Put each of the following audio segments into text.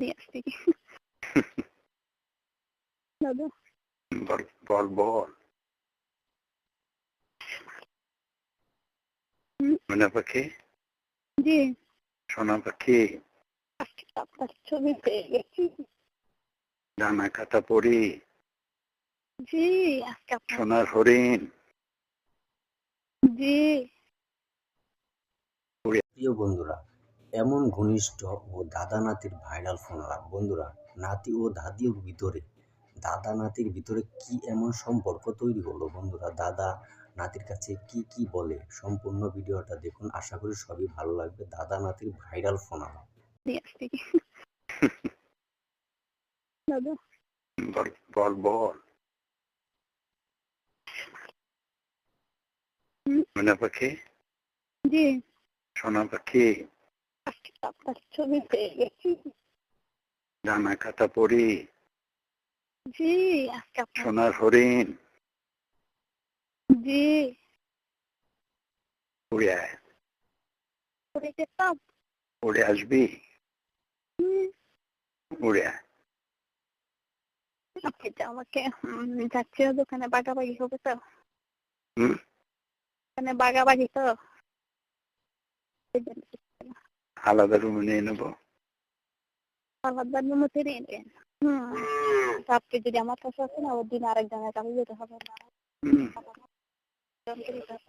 নিয়ে আসছি দাদা। বল বল বল। পাখি? জি। সোনা পাখি? আপনার ছবি পেয়ে গেছি। ডানা কাটা পড়ি জি আজকে সোনার হরিণ? জি। প্রিয় বন্ধুরা এমন ঘনিষ্ঠ ও দাদা নাতির ভাইরাল ফোন আলাপ। বন্ধুরা নাতি ও দাদির ভিতরে দাদা নাতির ভিতরে কি এমন সম্পর্ক তৈরি হলো? বন্ধুরা দাদা নাতির কাছে কি কি বলে? সম্পূর্ণ ভিডিওটা দেখুন। আশা করি সবই ভালো লাগবে। দাদা নাতির ভাইরাল ফোন আলাপ বল মনে পাখি? জি। সোনা পাখি? আপনার ছবি পেয়ে গেছি। ডানা কাটা পড়ি। জি সোনার হরিণ। জি। উড়ে আয়। করে যেতাম। উড়ে আসবি। উড়ে আয়। আমাকে যাচ্ছিল দোকানে বাগাবাগি হবে তো? ওখানে বাগাবাগি তো। আলাদা রুমে নিয়ে নেব। আলাদার মধ্যে নিয়ে হুম আপনি যদি আমার কাছে আসেন ওর দিন আরেকজনের কাছে যেতে হবে না।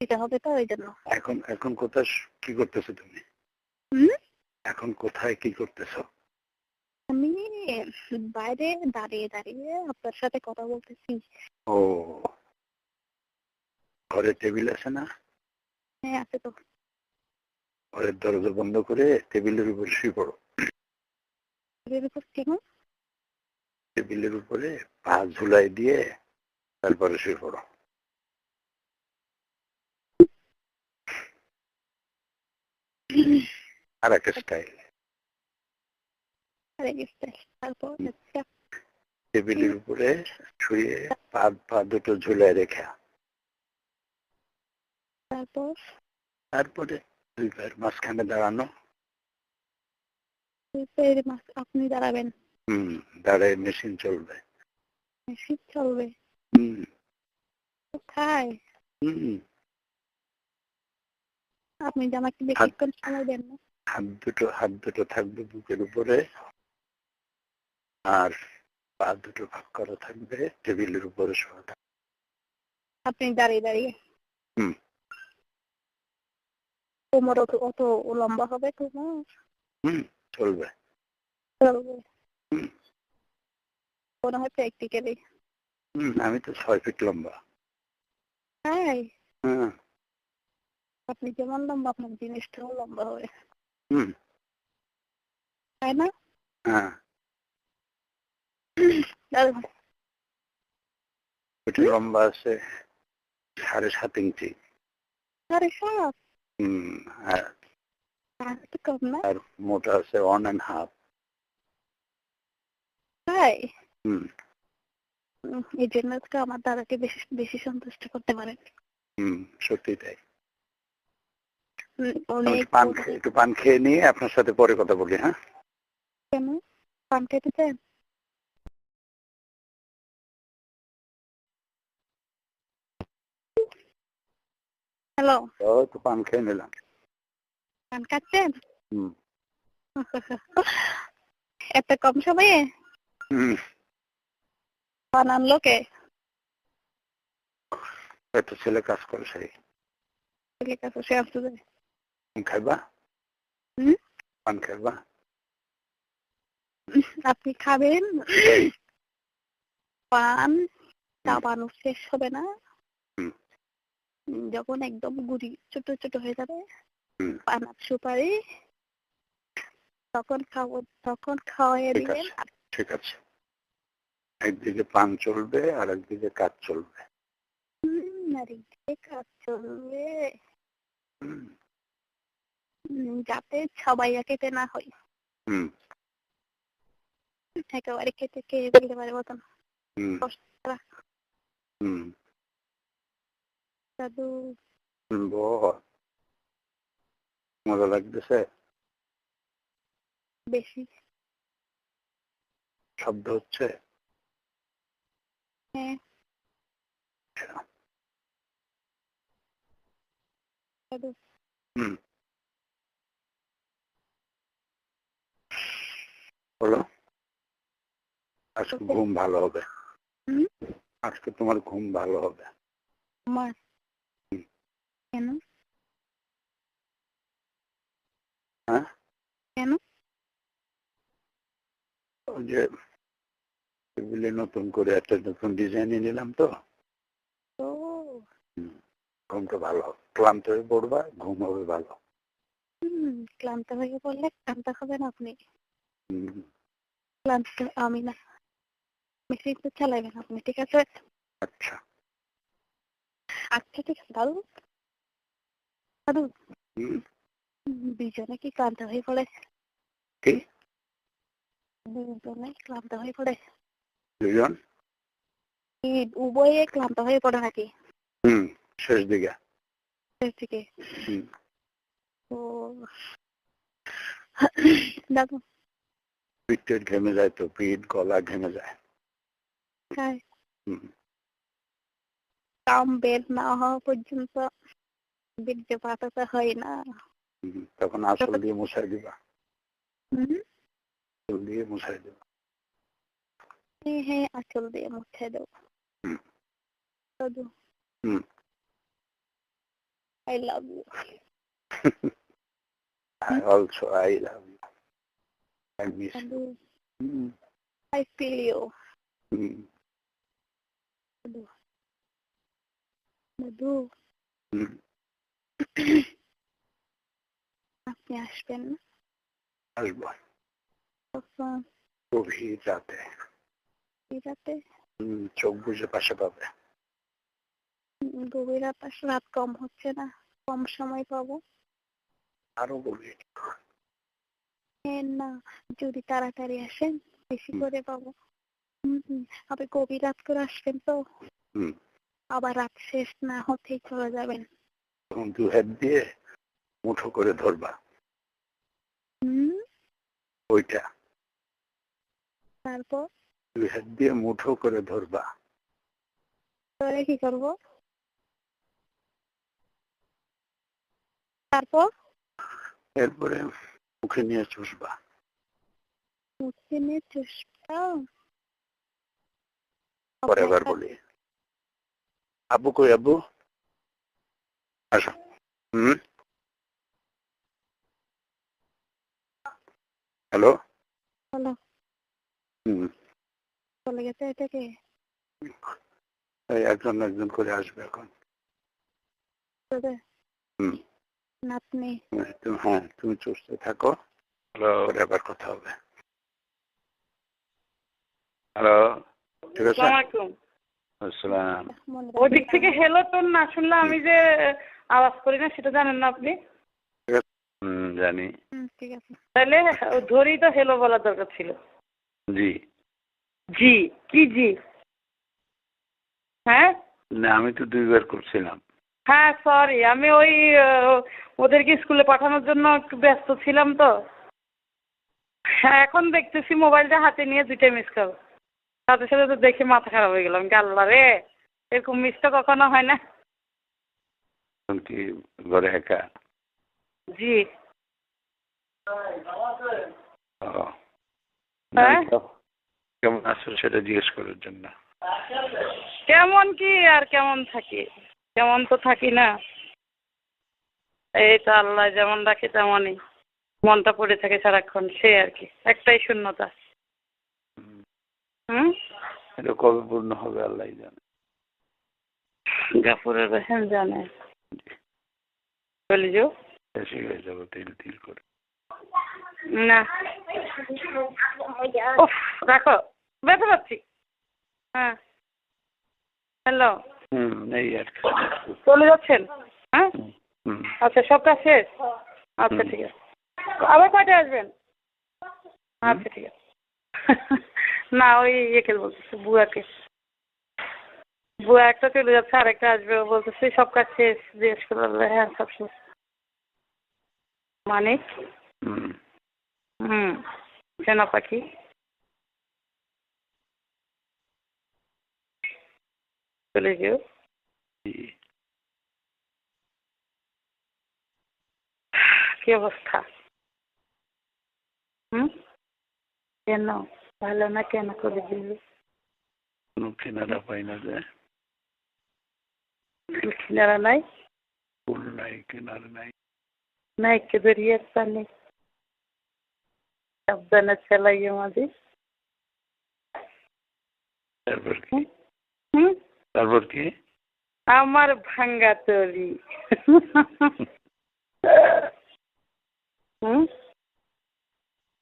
দিতে হবে তো ওই জন্য। এখন এখন কোথায় কি করতেছো তুমি? এখন কোথায় কি করতেছো? আমি বাইরে দাঁড়িয়ে দাঁড়িয়ে আপনার সাথে কথা বলতেছি। ও ঘরে টেবিল আছে না? হ্যাঁ আছে তো। ঘরের দরজা বন্ধ করে টেবিলের উপর শুয়ে পড়ো। টেবিলের উপরে পা ঝুলাই দিয়ে তারপরে শুয়ে পড়ো। আর একটা স্টাইল টেবিলের উপরে শুয়ে পা পা দুটো ঝুলাই রেখা তারপর তারপরে দুই পায়ের মাঝখানে দাঁড়ানো। এর মাস- আপনি দাঁড়াবেন। হম দাঁড়ায় মেশিন চলবে। শীত চলবে? হম। কোথায়? হম। আপনি যে আমাকে বেশিক্ষণ সময় দেন না। হাত দুটো হাত দুটো থাকবে বুকের উপরে। আর পা দুটো ভাগ করা থাকবে টেবিলের উপরে শোয়া থাকবে। আপনি দাঁড়িয়ে দাঁড়িয়ে। হুম। কোমর অত অত লম্বা হবে তোমার হম চলবে। চলবে। মনে হয় প্র্যাকটিক্যালি হম আমি তো ছয় ফিট লম্বা। হ্যাঁ হ্যাঁ। আপনি যেমন লম্বা আপনার জিনিসটাও লম্বা হবে হম। তাই না? হ্যাঁ। লম্বা আছে সাড়ে সাত ইঞ্চি। সাড়ে হম আর মোটা আছে ওয়ান অ্যান্ড হাফ তাই? হম। এই জন্য আমার দাদাকে বেশি বেশি সন্তুষ্ট করতে পারেন হম সত্যি তাই। পান খেয়ে একটু পান খেয়ে নিয়ে আপনার সাথে পরে কথা বলি হ্যাঁ? কেন? পান খেতে চান? হ্যালো তো পান খেয়ে নিলাম পান খাচ্ছেন হম এত কম সময়ে হম পান আনলো কে একটা ছেলে কাজ করে সেই ছেলের কাছে সে আসতে দেয় খাইবা হুম? পান খাইবা আপনি খাবেন পান চাবানো শেষ হবে না যখন একদম গুড়ি ছোট ছোট হয়ে যাবে হুম। পান আর সুপারি তখন খাব তখন খাওয়াই ঠিক দিবেন। ঠিক আছে। একদিকে পান চলবে আর একদিকে কাজ চলবে। কাজ চলবে। যাতে সবাই খেতে না হয়। হুম। একেবারে খেতে খেয়ে ফেলতে পারে মতন দাদু বল মজা লাগতেছে বেশি শব্দ হচ্ছে। হ্যাঁ দাদু হুম বলো। আজকে ঘুম ভালো হবে? আজকে তোমার ঘুম ভালো হবে। আমার। কেন হ্যাঁ কেন ওই যে টেবিলে নতুন করে একটা নতুন ডিজাইন নিলাম তো। ও। হুম, ঘুমটা ভালো। হবে ক্লান্ত হয়ে পড়বা ঘুম হবে ভালো। হুম ক্লান্ত হয়ে পড়লে ক্লান্ত হবেন আপনি। ক্লান্ত আমি না। মেশিন তো চালাবেন আপনি ঠিক আছে? আচ্ছা। আচ্ছা ঠিক আছে দাদু হুম, দুইজনে কি ক্লান্ত হয়ে পড়ে? কি? দুজনে ক্লান্ত হয়ে পড়ে? দুজন কি উভয়ে ক্লান্ত হয়ে পড়ে নাকি? হুম শেষ দিকে। শেষ দিকে? ও। দাদু পিঠ টিঠ ঘেমে যায় তো পিঠ গলা ঘেমে যায়। হুম, কাম বের না হওয়া পর্যন্ত বীর্য পাঠাতে হয় না। হুম, তখন আসল দিয়ে মশাই দিবা। হুম আসল দিয়ে মশাই দিবা। হ্যাঁ হ্যাঁ আঁচল দিয়ে মুছে দেবো। হুম। দাদু হুম। I love you I also I love you. I miss you. দাদু হুম, আই ফিল ইউ হুম, দাদু দাদু হুম, আপনি আসবেন না? আসব। গভীর রাতে। রাতে? চোখ বুঝে পাশে পাবে। গভীর রাত রাত কম হচ্ছে না কম সময় পাবো। আরও গভীর। হ্যাঁ না যদি তাড়াতাড়ি আসেন বেশি করে পাবো। আপনি গভীর রাত করে আসবেন তো? আবার রাত শেষ না হতেই চলে যাবেন। তখন দু হাত দিয়ে মুঠো করে ধরবা। ওইটা। তারপর? দুই হাত দিয়ে মুঠো করে ধরবা। পরে কি করব? তারপর? এরপরে মুখে নিয়ে চুষবা। মুখে নিয়ে চুষটা পরে আবার বলি। আব্বু কই আব্বু আসো। হুম? হ্যালো? হলো হুম। চলে গেছে এটাকে? এই একজন একজন করে আসবে এখন। হুম। নাতনি। তুমি হ্যাঁ তুমি চুষতে থাকো। পরে আবার কথা হবে। হ্যালো। ঠিক আছে? আসসালাম। ওই দিক থেকে হেলো টোন না শুনলে আমি যে আওয়াজ করি না সেটা জানেন না আপনি? হুম জানি। ঠিক আছে। তাহলে ধরেই তো হেলো বলার দরকার ছিল। জি। জি কি জি? হ্যাঁ? না আমি তো দুইবার করছিলাম। হ্যাঁ সরি আমি ওই ওদেরকে স্কুলে পাঠানোর জন্য একটু ব্যস্ত ছিলাম তো। হ্যাঁ এখন দেখতেছি মোবাইলটা হাতে নিয়ে দুইটাই মিস কল সাথে সাথে তো দেখে মাথা খারাপ হয়ে গেলাম। গাল্লা রে এরকম মিস তো কখনো হয় না। কি ঘরে একা? জি। হ্যাঁ? কেমন আছো সেটা জিজ্ঞেস করার জন্য। কেমন কি আর কেমন থাকি? কেমন তো থাকি না। এই তো আল্লাহ যেমন রাখে তেমনই। মনটা পড়ে থাকে সারাক্ষণ সে আর কি। একটাই শূন্যতা। হুম? এটা কবে পূর্ণ হবে আল্লাহ জানে। গাফুরের রহেম জানে। চলে যাও। বেশি হয়ে যাবে তিল তিল করে। না। উফ রাখো। ব্যথা পাচ্ছি। হ্যাঁ। হ্যালো। হুম এই আর কি। চলে যাচ্ছেন? হ্যাঁ? আচ্ছা সব কাজ শেষ? আচ্ছা ঠিক আছে। আবার কয়টায় আসবেন? আচ্ছা ঠিক আছে। না ওই ইয়েকে বলতেছি বুয়াকে বুয়া একটা চলে যাচ্ছে আর একটা আসবে ও বলতেছে সব কাজ শেষ জিজ্ঞেস করলে হ্যাঁ সব শেষ। মানে? হুম। চেনা পাখি। চলে যেও কি অবস্থা? হুম? কেন? ভালো না কেন করে দিবি কোনো কিনারা পাই না যে। কিনারা নাই? ফুল নাই কিনারা নাই। নাই কে বেরিয়ে পানি সাবধানে চালাইয়ে মাঝে। তারপর কি? তারপর কি? আমার ভাঙ্গা তরি। হুম?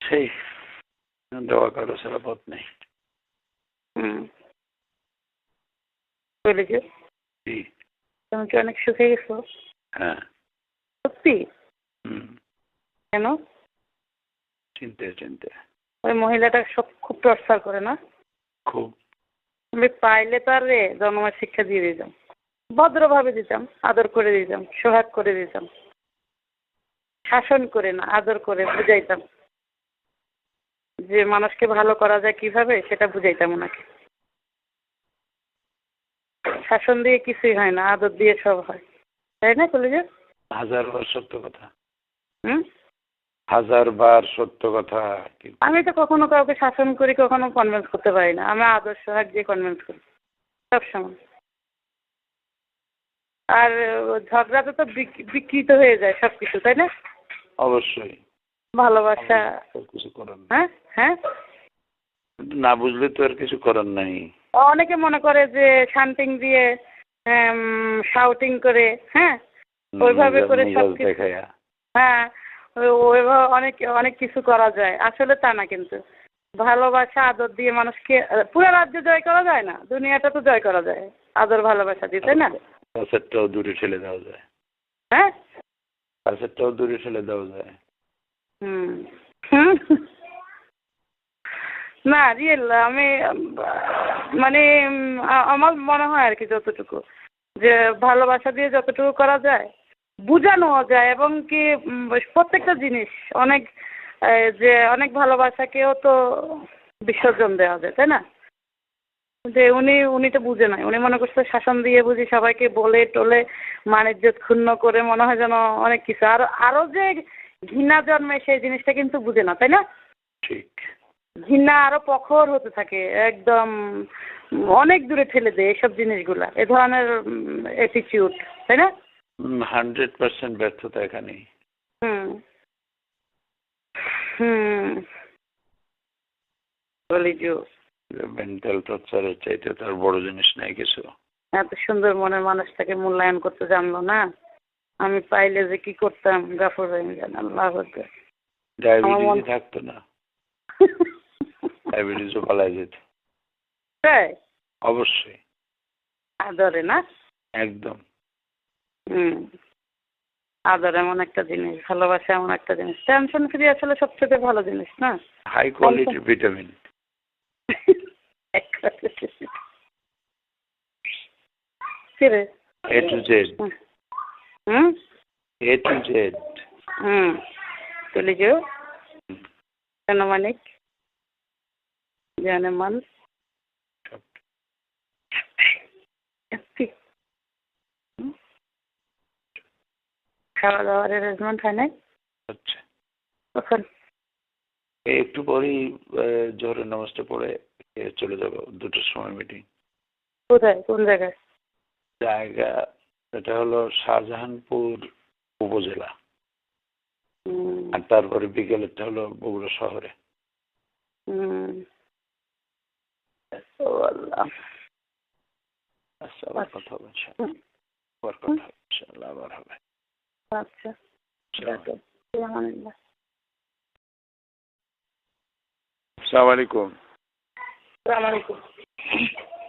সেই দেওয়া কারও ছাড়া পথ নেই। হুম। তুমি কি অনেক সুখে গেছো? হ্যাঁ। সত্যি? হুম। কেন? চিনতে চিনতে। ওই মহিলাটা সব খুব টর্চার করে না? খুব। আমি পাইলে তার রে জন্মের শিক্ষা দিয়ে দিতাম। ভদ্রভাবে দিতাম আদর করে দিতাম সোহাগ করে দিতাম। শাসন করে না আদর করে বুঝাইতাম। যে মানুষকে ভালো করা যায় কীভাবে সেটা বুঝাইতাম ওনাকে। শাসন দিয়ে কিছুই হয় না আদর দিয়ে সব হয়। তাই না কলেজে? হাজার বার সত্য কথা। হুম? হাজার বার সত্য কথা আমি তো কখনো কাউকে শাসন করি কখনো কনভিন্স করতে পারি না। আমি আদর্শ হাত দিয়ে কনভিন্স করি সবসময় আর ঝগড়াতে তো বিক- বিকৃত হয়ে যায় সব কিছু তাই না? অবশ্যই। ভালোবাসা। কিছু করার হ্যাঁ? হ্যাঁ? না বুঝলে তো আর কিছু করার নাই। অনেকে মনে করে যে শান্তিং দিয়ে শাউটিং করে হ্যাঁ? ওইভাবে করে সব হ্যাঁ ওইভাবে অনেক অনেক কিছু করা যায়। আসলে তা না কিন্তু। ভালোবাসা আদর দিয়ে মানুষকে পুরো রাজ্য জয় করা যায় না দুনিয়াটা তো জয় করা যায়। আদর ভালোবাসা দিয়ে তাই না? কাছেরটাও দূরে ঠেলে দেওয়া যায়। হ্যাঁ? কাছেরটাও দূরে ঠেলে দেওয়া যায়। হুম। না রিয়েল আমি মানে আমার মনে হয় আর কি যতটুকু, যে ভালোবাসা দিয়ে যতটুকু করা যায় বোঝানো যায় এবং কি প্রত্যেকটা জিনিস, অনেক যে অনেক ভালোবাসাকেও তো বিসর্জন দেওয়া যায়, তাই না যে উনি উনি তো বুঝে নাই, উনি মনে করছে শাসন দিয়ে বুঝি সবাইকে বলে, টলে মানিজ্য ক্ষুণ্ণ করে মনে হয় যেন অনেক কিছু আর আরও যে ঘৃণা জন্মে সেই জিনিসটা কিন্তু বুঝে না তাই না? ঠিক। ঘৃণা আরও প্রখর হতে থাকে একদম অনেক দূরে ঠেলে দেয় এসব জিনিসগুলা এ ধরনের অ্যাটিটিউড তাই না? হান্ড্রেড পার্সেন্ট ব্যর্থতা এখানেই। হুম। হুম। মেন্টাল টর্চারের চাইতে তার বড় জিনিস নাই কিছু। এত সুন্দর মনের মানুষটাকে মূল্যায়ন করতে জানলো না? আমি পাইলে যে কি করতাম গাফর হয়ে জান আল্লাহ মন- থাকতো না। ডায়াবেটিসও পালাই যেত। তাই? অবশ্যই। আদরে না? একদম। হুম। আদর এমন একটা জিনিস ভালোবাসা এমন একটা জিনিস। টেনশন ফ্রি আসলে সবচেয়ে ভালো জিনিস না? হাই কোয়ালিটির ভিটামিন এ টু জেড হুম? এ টু জেড হুম চলে যেও কেন মানিক জানে মান ঠিক। হুম? খাওয়া দাওয়ার অ্যারেঞ্জমেন্ট হয় নাই? হচ্ছে কখন? একটু পরেই জোহরের নামাজটা পড়ে চলে যাব দুটোর সময় মিটিং কোথায়? কোন জায়গায়? জায়গা এটা হলো শাহজাহানপুর উপজেলা। হুম। আর তারপরে বিকেলেরটা হলো বগুড়া শহরে। হুম। ও আল্লাহ আচ্ছা। আবার কথা হবে আবার কথা হবে আবার হবে। আচ্ছা আসসালামু আলাইকুম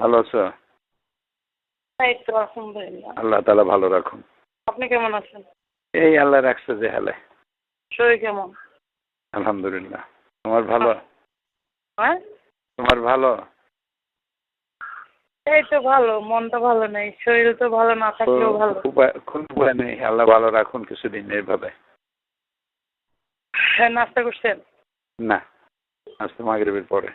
ভালো আছো? এই তো আলহামদুলিল্লাহ। আল্লাহ তালা ভালো রাখুন। আপনি কেমন আছেন? এই আল্লাহ রাখছে যে হালে। শরীর কেমন? আলহামদুলিল্লাহ। তোমার ভালো? হ্যাঁ? তোমার ভালো? এই তো ভালো মনটা ভালো নেই শরীর তো ভালো না থাকলেও ভালো। উপায় কোন উপায় নেই আল্লাহ ভালো রাখুন কিছুদিন এইভাবে। হ্যাঁ নাস্তা করছেন? না আজ তো মাগরিবের পরে।